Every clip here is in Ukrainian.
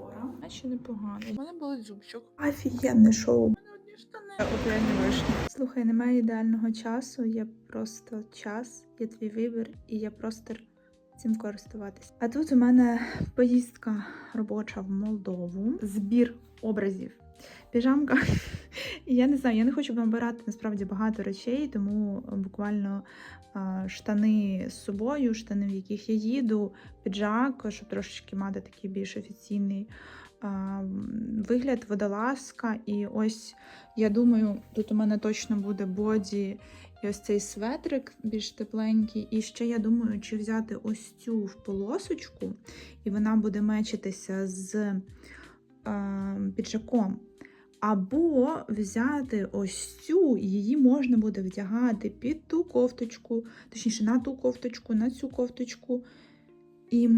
Сефора. ще непогано. У мене були зубчик. Офігенне шоу. У мене одні штани. Окремі вишні. Слухай, немає ідеального часу, є просто час, є твій вибір, і я просто цим користуватись. А тут у мене поїздка робоча в Молдову, збір образів. Піжамка. Я не знаю, я не хочу набирати насправді багато речей, тому буквально а, штани з собою, штани, в яких я їду, піджак, щоб трошечки мати такий більш офіційний а, вигляд, водолазка. І ось я думаю, тут у мене точно буде боді і ось цей светрик більш тепленький. І ще я думаю, чи взяти ось цю в полосочку, і вона буде мечитися з піджаком. Або взяти ось цю, її можна буде вдягати під ту кофточку, точніше, на ту кофточку, на цю кофточку. І,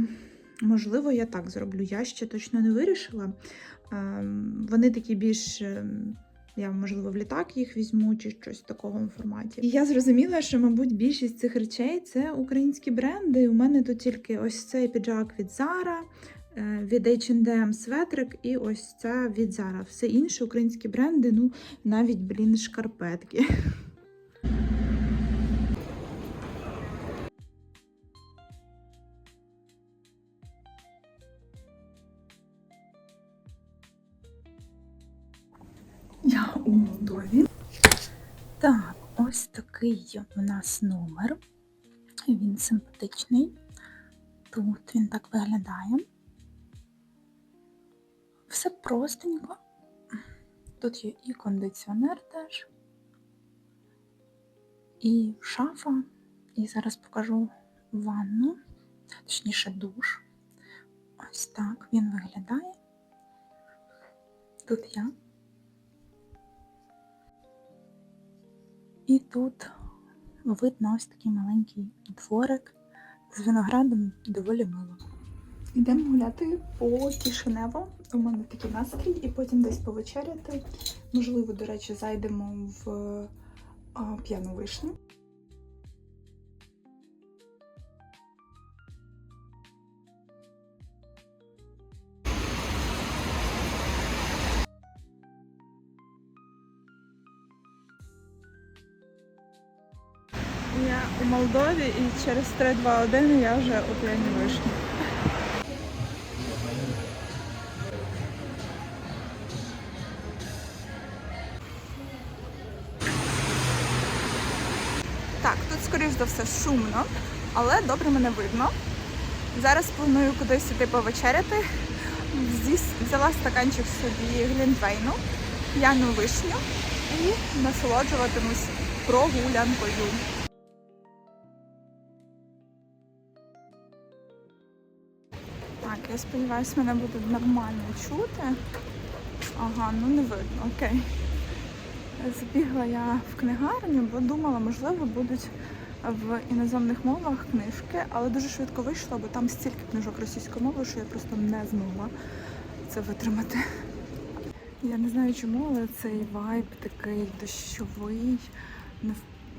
можливо, я так зроблю. Я ще точно не вирішила. Вони такі більш. ем, Я, можливо, в літак їх візьму чи щось в такому форматі. І я зрозуміла, що, мабуть, більшість цих речей це українські бренди. У мене тут тільки ось цей піджак від Zara, е, від H&M светрик і ось це від Zara. Все інше українські бренди, ну навіть, блін, шкарпетки. Я у Молдові. Так, ось такий у нас номер. Він симпатичний. Тут він так виглядає. Все простенько. Тут є і кондиціонер теж, і шафа. І зараз покажу ванну, точніше душ. Ось так він виглядає. Тут я. І тут видно ось такий маленький дворик з виноградом доволі мило. Йдемо гуляти по Кишинево. У мене такий настрій, і потім десь повечеряти. Можливо, до речі, зайдемо в п'яну вишню. Я у Молдові і через 3-2-1 я вже у п'яні вишні. Тут, все, шумно, але добре мене видно. Зараз планую кудись іти повечеряти. Взяла стаканчик собі глінтвейну, п'яну вишню і насолоджуватимусь прогулянкою. Так, я сподіваюся, мене буде нормально чути. Ага, ну не видно, окей. Збігла я в книгарню, бо думала, можливо, будуть в іноземних мовах книжки, але дуже швидко вийшло, бо там стільки книжок російською мовою, що я просто не змогла це витримати. Я не знаю чому, але цей вайб такий дощовий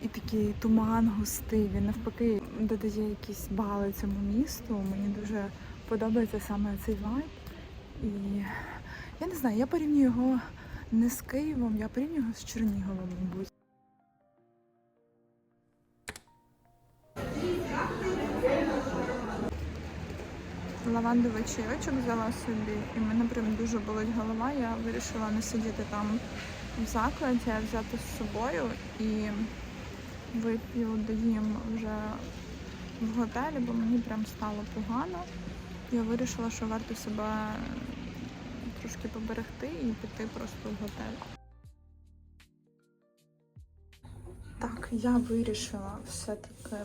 і такий туман густий. Він навпаки додає якісь бали цьому місту. Мені дуже подобається саме цей вайб. І я не знаю, я порівнюю його не з Києвом, я порівнюю його з Черніговом, мабуть. Лавандовий чайочок взяла собі, і мене прям дуже болить голова. Я вирішила не сидіти там в закладі, а взяти з собою і вип'ю доїм вже в готелі, бо мені прям стало погано. Я вирішила, що варто себе трошки поберегти і піти просто в готель. Так, я вирішила все-таки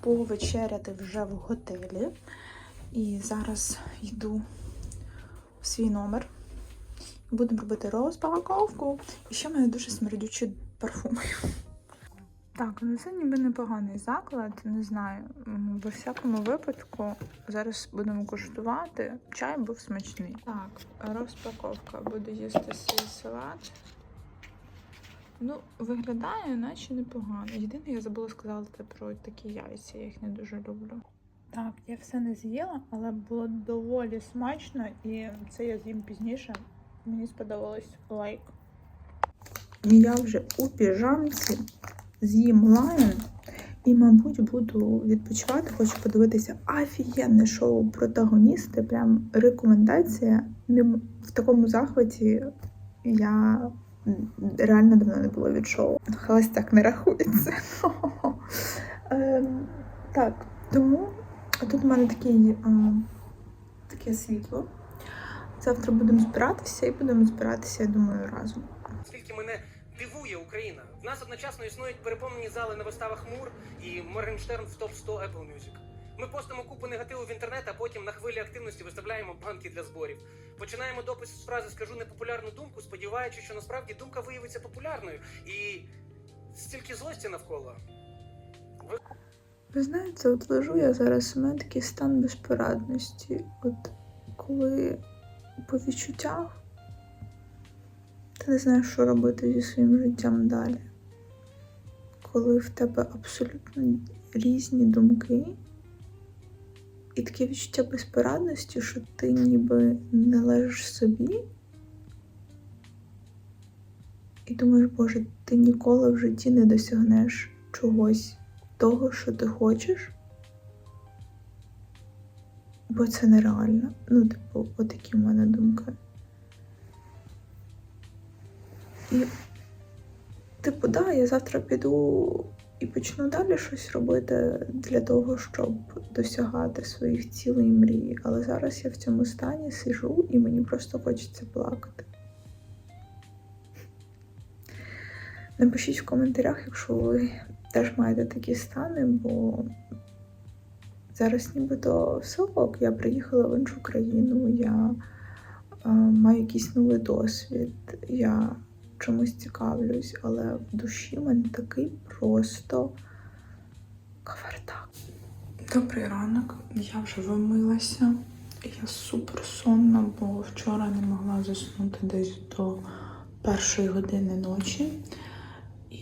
повечеряти вже в готелі. І зараз йду в свій номер. Будемо робити розпаковку. І ще мене дуже смердючі парфуми. Так, ну це ніби непоганий заклад, не знаю. Во всякому випадку зараз будемо куштувати. Чай був смачний. Так, розпаковка. Буду їсти свій салат. Ну, виглядає, наче непогано. Єдине, я забула сказати про такі яйця, я їх не дуже люблю. Так, я все не з'їла, але було доволі смачно, і це я з'їм пізніше. Мені сподобалось лайк. Я вже у піжамці з'їм лайм і, мабуть, буду відпочивати. Хочу подивитися офігенне шоу протагоністи. Прям рекомендація. В такому захваті я реально давно не було від шоу. Холостяк не рахується. Ем, Так, тому тут у мене такий, а, таке світло. Завтра будемо збиратися і будемо збиратися, я думаю, разом. Скільки мене дивує Україна. В нас одночасно існують переповнені зали на виставах Мур і Моргенштерн в топ 100 Apple Music. Ми постимо купу негативу в інтернет, а потім на хвилі активності виставляємо банки для зборів. Починаємо допис з фрази Скажу непопулярну думку, сподіваючись, що насправді думка виявиться популярною. І стільки злості навколо. Ви знаєте, от лежу я зараз, у мене такий стан безпорадності. От коли по відчуттях ти не знаєш, що робити зі своїм життям далі. Коли в тебе абсолютно різні думки, і таке відчуття безпорадності, що ти ніби не лежиш собі. І думаєш, Боже, ти ніколи в житті не досягнеш чогось того, що ти хочеш, бо це нереально. Ну, типу, отакі в мене думки. І, типу, да, я завтра піду і почну далі щось робити для того, щоб досягати своїх цілей і мрій. Але зараз я в цьому стані сижу і мені просто хочеться плакати. Напишіть в коментарях, якщо ви теж маєте такі стани, бо зараз нібито все ок. Я приїхала в іншу країну, я е, маю якийсь новий досвід, я чомусь цікавлюсь, але в душі в мене такий просто кавардак. Добрий ранок, я вже вимилася. Я супер сонна, бо вчора не могла заснути десь до першої години ночі.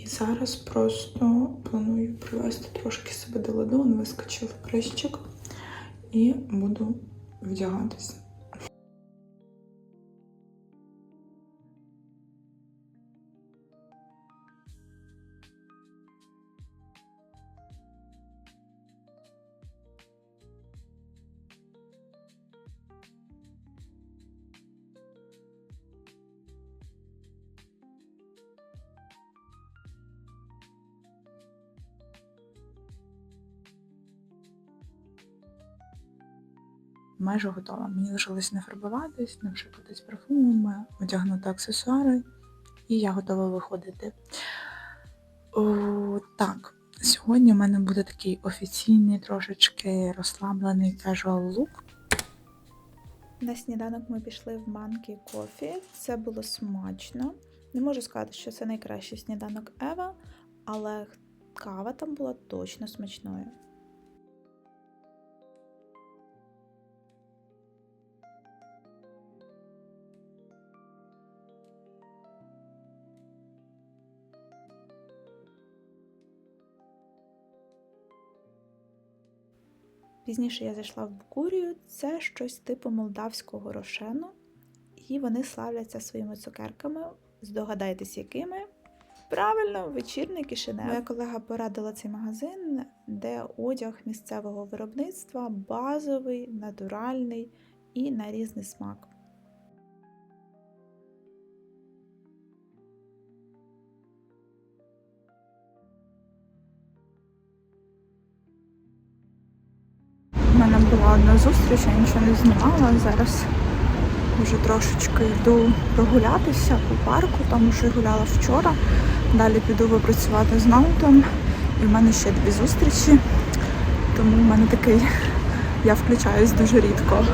Зараз просто планую привести трошки себе до ладу, он вискочив прищик і буду вдягатися. Майже готова. Мені лишилось нафарбуватись, навшикатись парфумами, одягнути аксесуари, і я готова виходити. О, так, сьогодні в мене буде такий офіційний, трошечки розслаблений casual look. На сніданок ми пішли в манкі кофі. Це було смачно. Не можу сказати, що це найкращий сніданок Ева, але кава там була точно смачною. Пізніше я зайшла в Букурію. Це щось типу молдавського рошену, і вони славляться своїми цукерками. Здогадайтесь, якими? Правильно, вечірний кишинев. Моя колега порадила цей магазин, де одяг місцевого виробництва базовий, натуральний і на різний смак. Була одна зустріч, я нічого не знімала. Зараз вже трошечки йду прогулятися по парку, тому що я гуляла вчора. Далі піду випрацювати з ноутом. І в мене ще дві зустрічі. Тому в мене такий, я включаюсь дуже рідко.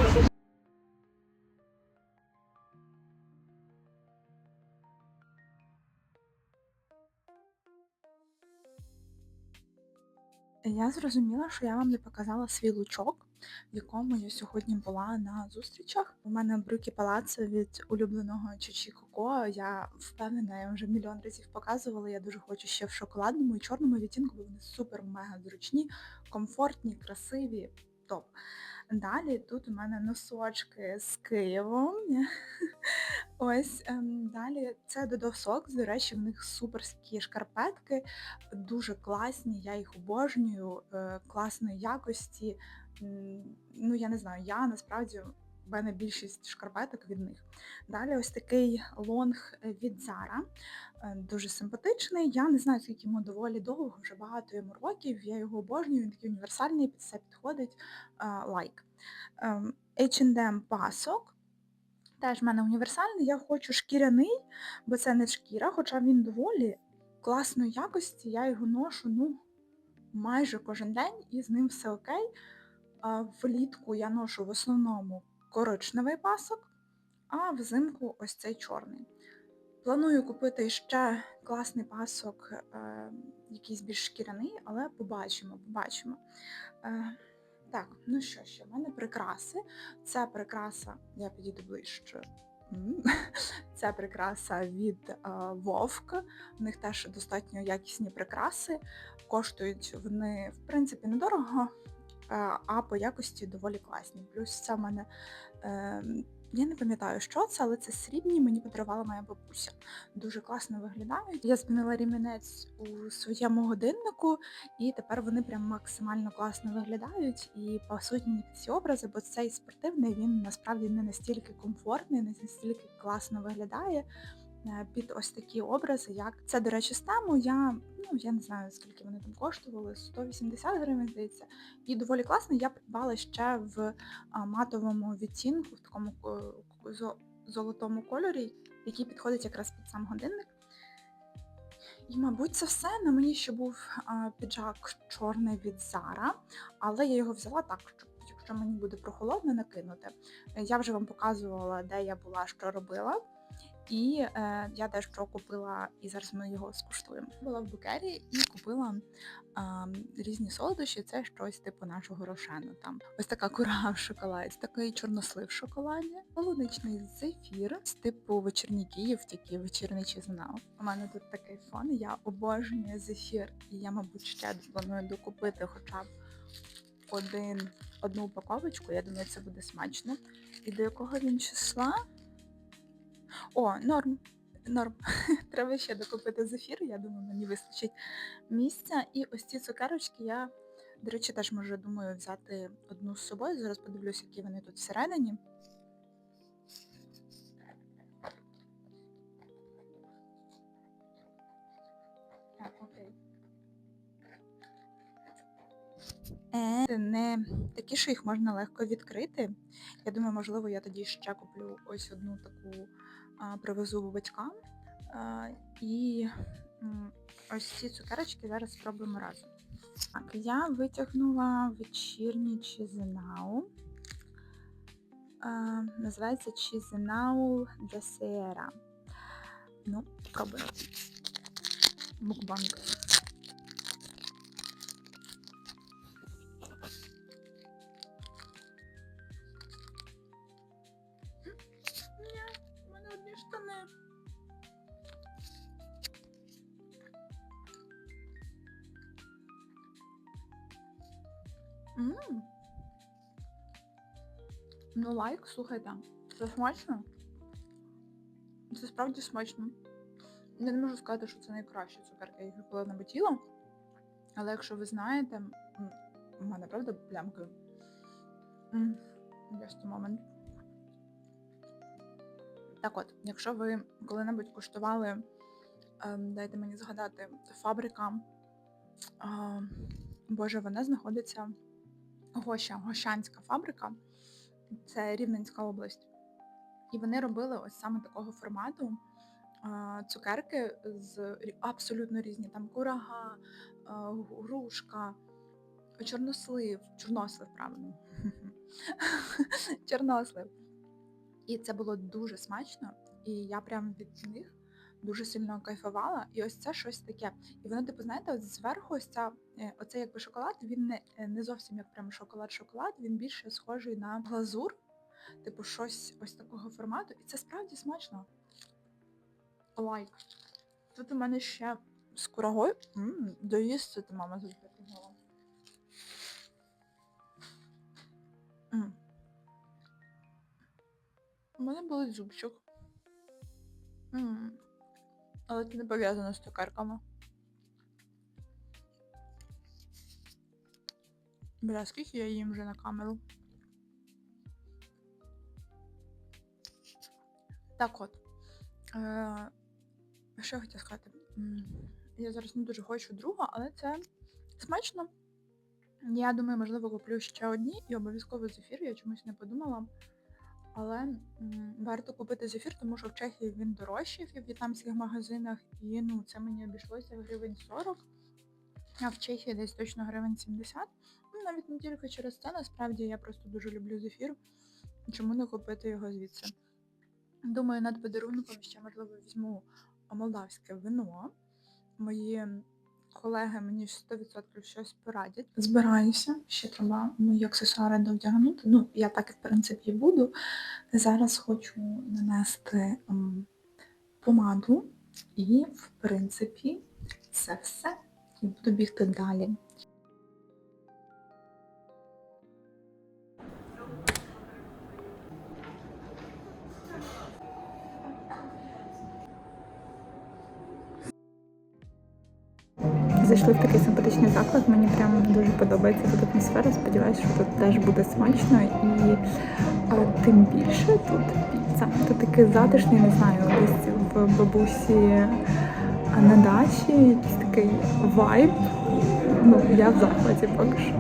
Я зрозуміла, що я вам не показала свій лучок, в якому я сьогодні була на зустрічах. У мене брюки палацо від улюбленого Чучі Коко. Я впевнена, я вже мільйон разів показувала. Я дуже хочу ще в шоколадному і чорному відтінку, бо вони супер мега зручні, комфортні, красиві. топ. Далі тут у мене носочки з Києвом. Ось ем, далі це додосок, До речі, в них суперські шкарпетки, дуже класні, я їх обожнюю, е, класної якості. Ну, я не знаю, я насправді в мене більшість шкарпеток від них. Далі ось такий лонг від Zara, е, дуже симпатичний. Я не знаю, скільки йому доволі довго, вже багато йому років. Я його обожнюю, він такий універсальний, під все підходить. Лайк. Ем, H&M пасок. Теж в мене універсальний. Я хочу шкіряний, бо це не шкіра, хоча він доволі класної якості. Я його ношу ну, майже кожен день і з ним все окей. Влітку я ношу в основному коричневий пасок, а взимку ось цей чорний. Планую купити ще класний пасок, е, якийсь більш шкіряний, але побачимо, побачимо. Е, так, ну що ще, в мене прикраси. Це прикраса, я підійду ближче. Це прикраса від е, Вовк. У них теж достатньо якісні прикраси. Коштують вони, в принципі, недорого, а по якості доволі класні. Плюс це в мене. Е, я не пам'ятаю, що це, але це срібні, мені подарувала моя бабуся. Дуже класно виглядають. Я змінила рімінець у своєму годиннику, і тепер вони прям максимально класно виглядають і мені під ці образи, бо цей спортивний він насправді не настільки комфортний, не настільки класно виглядає е, під ось такі образи, як це, до речі, з тему. Я ну я не знаю скільки вони там коштували, 180 гривень, здається. І доволі класно. Я придбала ще в матовому відтінку, в такому е, золотому кольорі, який підходить якраз під сам годинник. І, мабуть, це все. На мені ще був а, піджак чорний від Zara, але я його взяла так, щоб якщо мені буде прохолодно, накинути. Е, Я вже вам показувала, де я була, що робила. І е, я дещо купила, і зараз ми його скуштуємо. Була в букері і купила а, різні солодощі. Це щось типу нашого рошену. Там ось така кура в шоколаді, такий чорнослив в шоколаді, полуничний зефір з типу вечірній Київ, тільки вечірний чизнав. У мене тут такий фон. Я обожнюю зефір, і я, мабуть, ще планую докупити хоча б один одну упаковочку. Я думаю, це буде смачно. І до якого він числа? О, норм. Норм. Треба ще докупити зефір, я думаю, мені вистачить місця. І ось ці цукерочки я, до речі, теж можу, думаю, взяти одну з собою. Зараз подивлюсь, які вони тут всередині. Так. Е, не такі, що їх можна легко відкрити. Я думаю, можливо, я тоді ще куплю ось одну таку привезу батькам. І ось ці цукерочки зараз спробуємо разом. Так, я витягнула вечірній чизинау. Називається Чизенау Десера. Ну, пробуємо. Мукбанк. Ну лайк, слухайте, це смачно. Це справді смачно. Я не можу сказати, що це найкращі цукерки, я їх коли-небудь їла. Але якщо ви знаєте, у мене правда плямки. Just a moment. Так от, якщо ви коли-небудь куштували, ем, дайте мені згадати, фабрика, а, боже, вона знаходиться Гоща, Гощанська фабрика, це Рівненська область. І вони робили ось саме такого формату цукерки з абсолютно різні. Там курага, грушка, чорнослив, чорнослив, правильно. Чорнослив. І це було дуже смачно, і я прям від них дуже сильно кайфувала. І ось це щось таке. І воно, типу, знаєте, от зверху ось ця, е, оцей якби шоколад, він не, е, не зовсім як прям шоколад-шоколад, він більше схожий на глазур, типу щось ось такого формату. І це справді смачно. Лайк. Тут у мене ще з курагою. Доїсти ти мама тут прикинула. У мене болить зубчик. Але це не пов'язано з цукерками. Бля, скільки я їм вже на камеру. Так от. Е, що я хотіла сказати? Я зараз не дуже хочу другу, але це смачно. Я думаю, можливо, куплю ще одні і обов'язково зефір, я чомусь не подумала. Але варто купити зефір, тому що в Чехії він дорожчий в в'єтнамських магазинах, і ну, це мені обійшлося гривень 40, а в Чехії десь точно гривень 70. Ну, навіть не тільки через це, насправді я просто дуже люблю зефір. Чому не купити його звідси? Думаю, над подарунком ще, можливо, візьму молдавське вино. Мої колеги мені 100% щось порадять. Збираюся, ще треба мої аксесуари довдягнути. Ну, я так, в принципі, і буду. Зараз хочу нанести м, помаду, і, в принципі, це все. І буду бігти далі. Зайшли в такий симпатичний заклад, мені прям дуже подобається тут атмосфера. Сподіваюся, що тут теж буде смачно і а, тим більше тут піца. Тут такий затишний, не знаю, десь в бабусі на дачі, якийсь такий вайб. Ну, я в захваті поки що.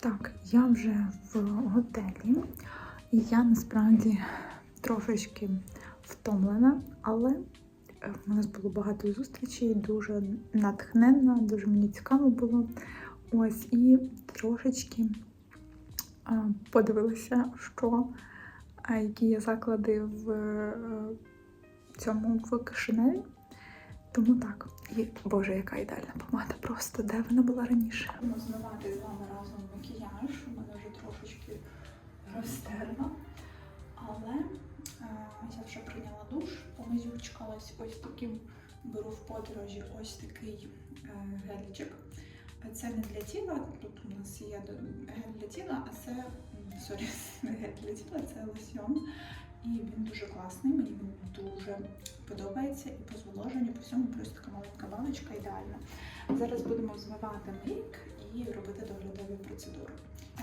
Так, я вже в готелі. І я насправді трошечки втомлена, але е, в нас було багато зустрічей, дуже натхненно, дуже мені цікаво було. Ось і трошечки подивилася, що які є заклади в е, цьому в Кишиневі. Тому так. І Боже, яка ідеальна помада просто, де вона була раніше. Будемо змивати з вами разом макіяж. У мене вже трошечки розтерла. Але е, я вже прийняла душ, помизючкалась ось таким, беру в подорожі ось такий е, гельчик. Це не для тіла, тут у нас є гель для тіла, а це, сорі, не гель для тіла, це лосьон. І він дуже класний, мені він дуже подобається і по зволоженню, по всьому, плюс така маленька баночка ідеальна. Зараз будемо змивати мийк і робити доглядові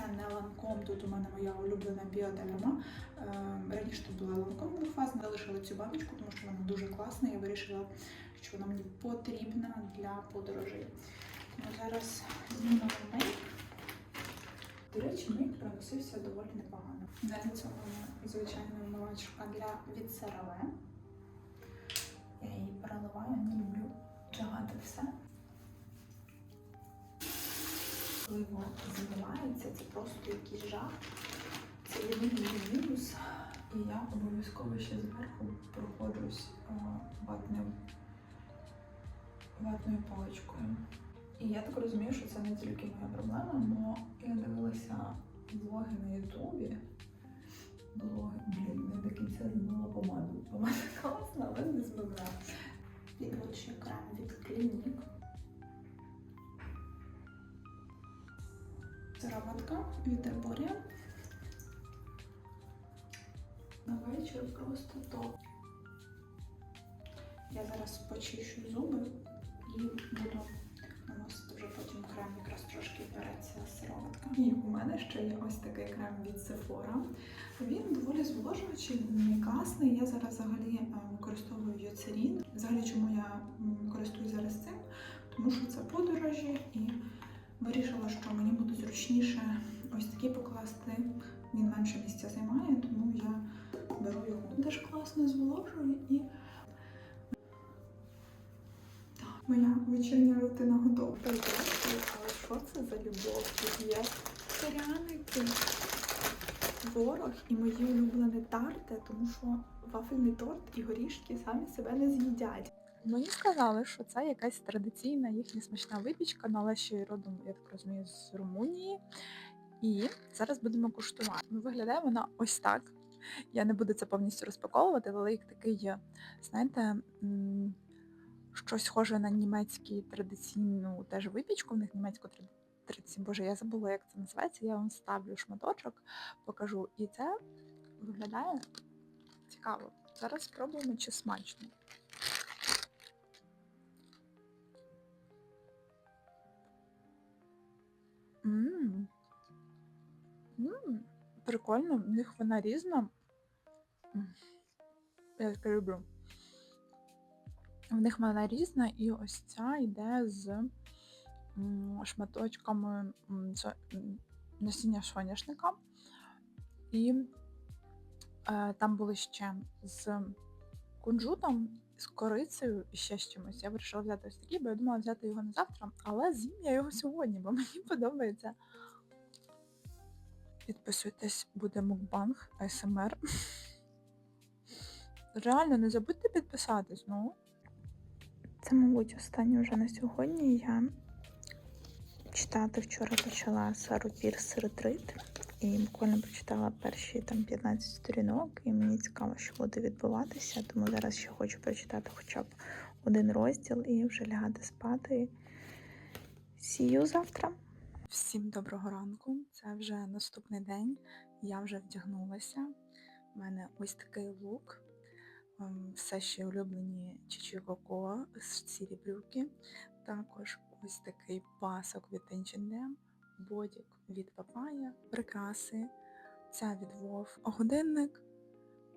процедури. Е, Не ланком, тут у мене моя улюблена біоделема. Е, Раніше тут була ланком двохфазна, залишила цю баночку, тому що вона дуже класна. Я вирішила, що вона мені потрібна для подорожей. Тому зараз знімемо мейк. До речі, мейк проносився доволі непогано. Далі цього мене звичайна вмивачка для від. Я її переливаю, не люблю тягати все. Пиво змивається, це просто якийсь жах. Це єдиний мінус. І я обов'язково ще зверху проходжусь ватним, ватною паличкою. І я так розумію, що це не тільки моя проблема, бо я дивилася влоги на Ютубі. Влоги, блін, не до кінця змила помаду. Помада класна, але не змивала. Підводчий крем від клінік. Сироватка від Еборія. На вечір просто топ. Я зараз почищу зуби і буду наносити вже потім крем, якраз трошки береться сироватка. І у мене ще є ось такий крем від Sephora. Він доволі зволожуючий, класний. Я зараз взагалі е, використовую Eucerin. Взагалі, чому я користуюсь зараз цим? Тому що це подорожі і вирішила, що мені буде зручніше ось такий покласти. Він менше місця займає, тому я беру його. Теж класно зволожує і так, моя вечірня рутина готова. Але що це за любов? Тут є пряники, творог і мої улюблені тарти, тому що вафельний торт і горішки самі себе не з'їдять. Мені сказали, що це якась традиційна їхня смачна випічка, ну, але ще й родом, я так розумію, з Румунії. І зараз будемо куштувати. Ну, виглядає вона ось так. Я не буду це повністю розпаковувати, але як такий, знаєте, щось схоже на німецький традиційну теж випічку, в них німецьку традиційну, боже, я забула, як це називається, я вам ставлю шматочок, покажу. І це виглядає цікаво. Зараз спробуємо, чи смачно. Прикольно, в них вона різна. Я таке люблю. В них вона різна, і ось ця йде з шматочками насіння соняшника. І е, там були ще з кунжутом, з корицею і ще з чимось. Я вирішила взяти ось такий, бо я думала взяти його на завтра, але з'їм я його сьогодні, бо мені подобається. Підписуйтесь, буде мукбанг АСМР. Реально, не забудьте підписатись, ну. Це, мабуть, останнє вже на сьогодні. Я читати вчора почала Сару Пірс ретрит. І буквально прочитала перші там 15 сторінок, і мені цікаво, що буде відбуватися, тому зараз ще хочу прочитати хоча б один розділ і вже лягати спати. Сію завтра. Всім доброго ранку. Це вже наступний день. Я вже вдягнулася. У мене ось такий лук. Ем, Все ще улюблені Чичі Коко, сірі брюки. Також ось такий пасок від H&M, бодік від Папая, прикраси, ця від Вов, годинник,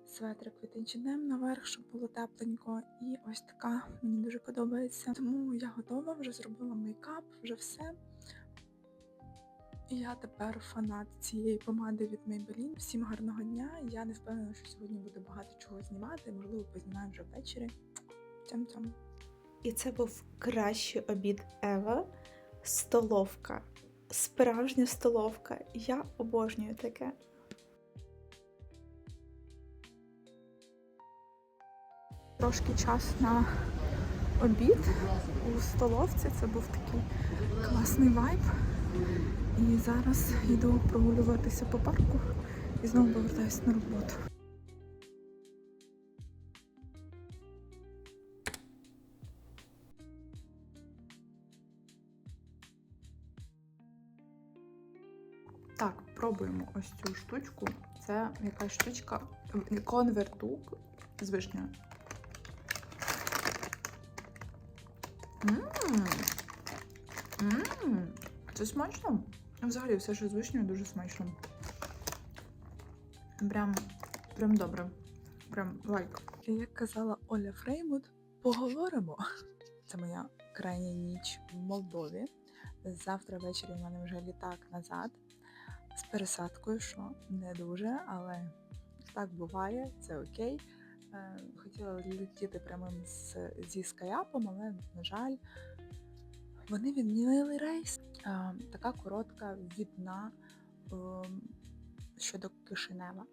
светрик від H&M наверх, щоб було тепленько. І ось така мені дуже подобається. Тому я готова, вже зробила мейкап, вже все. Я тепер фанат цієї помади від Maybelline. Всім гарного дня. Я не впевнена, що сьогодні буде багато чого знімати. Можливо, познімаємо вже ввечері. Цям-цям. І це був кращий обід Ева. Столовка. Справжня столовка. Я обожнюю таке. Трошки час на обід у столовці. Це був такий класний вайб. І зараз йду прогулюватися по парку і знову повертаюся на роботу. Так, пробуємо ось цю штучку. Це якась штучка конвертук з вишнею. Мм. Мм. Це смачно. Взагалі, все, що з вишнею, дуже смачно. Прям, прям добре. Прям лайк. Як казала Оля Фреймут, поговоримо. Це моя крайня ніч в Молдові. Завтра ввечері в мене вже літак назад з пересадкою, що не дуже, але так буває, це окей. Е, Хотіла летіти прямим з, зі скаяпом, але, на жаль, вони відмінили рейс. Е, Така коротка відна е, щодо Кишинева.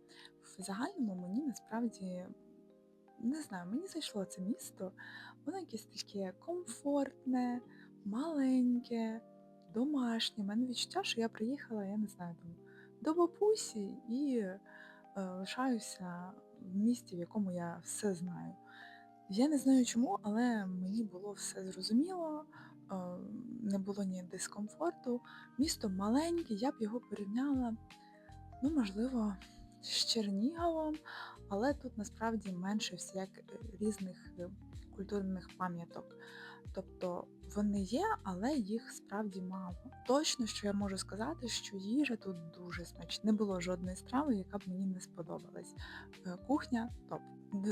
В загальному мені насправді не знаю, мені зайшло це місто. Воно якесь таке комфортне, маленьке, домашнє. У мене відчуття, що я приїхала, я не знаю, там до бабусі і е, лишаюся в місті, в якому я все знаю. Я не знаю чому, але мені було все зрозуміло, не було ні дискомфорту. Місто маленьке, я б його порівняла, ну, можливо, з Черніговом, але тут насправді менше всяк різних е, культурних пам'яток. Тобто вони є, але їх справді мало. Точно, що я можу сказати, що їжа тут дуже смачна. Не було жодної страви, яка б мені не сподобалась. Е, Кухня топ.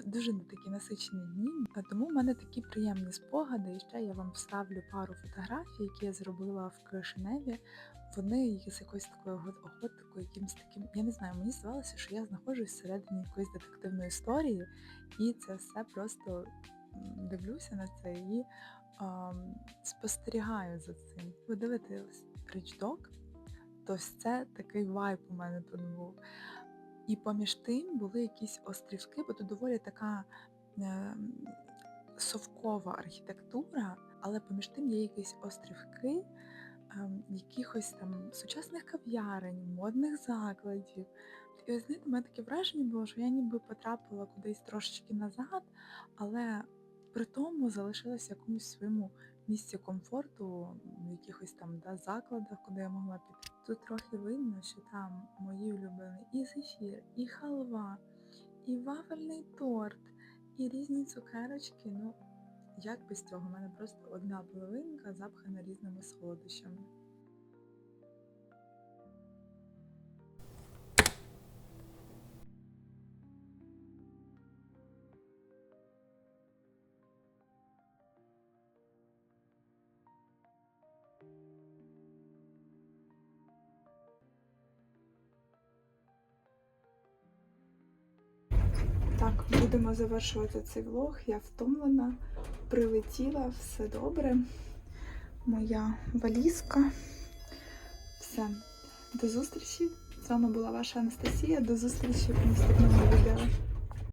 Дуже такі насичені дні. Тому в мене такі приємні спогади. І ще я вам вставлю пару фотографій, які я зробила в Кишиневі. Вони з якоюсь такою готикою, якимось таким. Я не знаю, мені здавалося, що я знаходжусь всередині якоїсь детективної історії, і це все просто дивлюся на це і ам, спостерігаю за цим. Ви дивитесь Dog, то це такий вайб у мене тут був. І поміж тим були якісь острівки, бо тут доволі така е, совкова архітектура, але поміж тим є якісь острівки, ем, якихось там сучасних кав'ярень, модних закладів. І ось знаєте, у мене таке враження було, що я ніби потрапила кудись трошечки назад, але при тому залишилася в якомусь своєму місці комфорту, в якихось там да, закладах, куди я могла піти. Тут трохи видно, що там мої улюблені і зефір, і халва, і вафельний торт, і різні цукерочки. Ну, як без цього? У мене просто одна половинка запхана різними солодощами. Так, будемо завершувати цей влог. Я втомлена, прилетіла, все добре. Моя валізка. Все. До зустрічі. З вами була ваша Анастасія. До зустрічі в наступному відео.